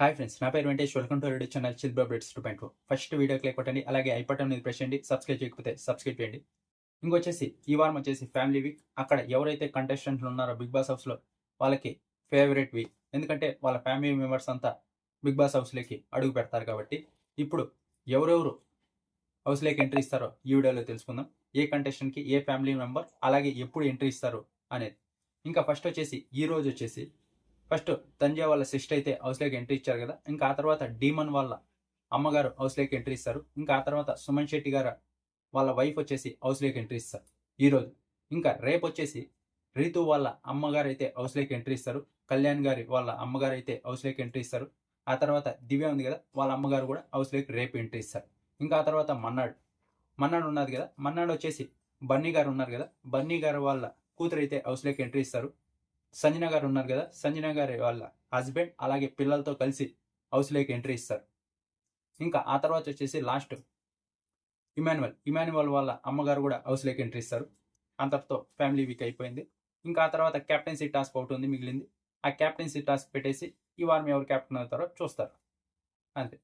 Hi friends నా పేరు Ventesh welcome to ready channel చిల్బా breads two point first video click కొట్టండి అలాగే ఐ బటన్ మీద ప్రెస్ చేయండి సబ్స్క్రైబ్ చేయకపోతే సబ్స్క్రైబ్ చేయండి. ఇంకొచ్చేసి ఈ వారం వచ్చేసి ఫ్యామిలీ వీక్ అక్కడ ఎవరైతే కంటెస్టెంట్లు ఉన్నారో బిగ్ బాస్ హౌస్లో వాళ్ళకి ఫేవరెట్ వీక్ ఎందుకంటే వాళ్ళ ఫ్యామిలీ మెంబర్స్ అంతా బిగ్ బాస్ హౌస్లోకి అడుగు పెడతారు కాబట్టి ఇప్పుడు ఎవరెవరు హౌస్లోకి ఎంట్రీ ఇస్తారో ఈ వీడియోలో తెలుసుకుందాం. ఏ కంటెస్టెంట్కి ఏ ఫ్యామిలీ మెంబర్ అలాగే ఎప్పుడు ఎంట్రీ ఇస్తారు అనేది. ఇంకా ఫస్ట్ వచ్చేసి ఈ రోజు వచ్చేసి ఫస్ట్ తంజా వాళ్ళ సిస్టర్ అయితే హౌస్లోకి ఎంట్రీ ఇచ్చారు కదా ఇంకా ఆ తర్వాత డీమన్ వాళ్ళ అమ్మగారు హౌస్లోకి ఎంట్రీ ఇస్తారు. ఇంకా ఆ తర్వాత సుమన్ శెట్టి గారు వాళ్ళ వైఫ్ వచ్చేసి హౌస్లోకి ఎంట్రీ ఇస్తారు. ఈరోజు ఇంకా రేపు వచ్చేసి రీతు వాళ్ళ అమ్మగారు అయితే హౌస్లోకి ఎంట్రీ ఇస్తారు. కళ్యాణ్ గారి వాళ్ళ అమ్మగారు అయితే హౌస్లోకి ఎంట్రీ ఇస్తారు. ఆ తర్వాత దివ్య ఉంది కదా వాళ్ళ అమ్మగారు కూడా హౌస్లోకి రేపు ఎంట్రీ ఇస్తారు. ఇంకా ఆ తర్వాత మన్నాడు మన్నాడు ఉన్నది కదా మన్నాడు వచ్చేసి బన్నీ గారు ఉన్నారు కదా బన్నీ గారు వాళ్ళ కూతురు అయితే హౌస్లోకి ఎంట్రీ ఇస్తారు. సంజన గారు ఉన్నారు కదా? సంజన గారి వాళ్ళ హస్బెండ్ అలాగే పిల్లలతో కలిసి హౌస్లోకి ఎంట్రీ ఇస్తారు. ఇంకా ఆ తర్వాత వచ్చేసి లాస్ట్ ఇమాన్యువల్ ఇమాన్యువల్ వాళ్ళ అమ్మగారు కూడా హౌస్లోకి ఎంట్రీ ఇస్తారు. అంతటితో ఫ్యామిలీ వీక్ అయిపోయింది. ఇంకా ఆ తర్వాత కెప్టెన్సీ టాస్క్ ఒకటి ఉంది మిగిలింది. ఆ కెప్టెన్సీ టాస్క్ పెట్టేసి ఈ వారం ఎవరు కెప్టెన్ అవుతారో చూస్తారు. అంతే.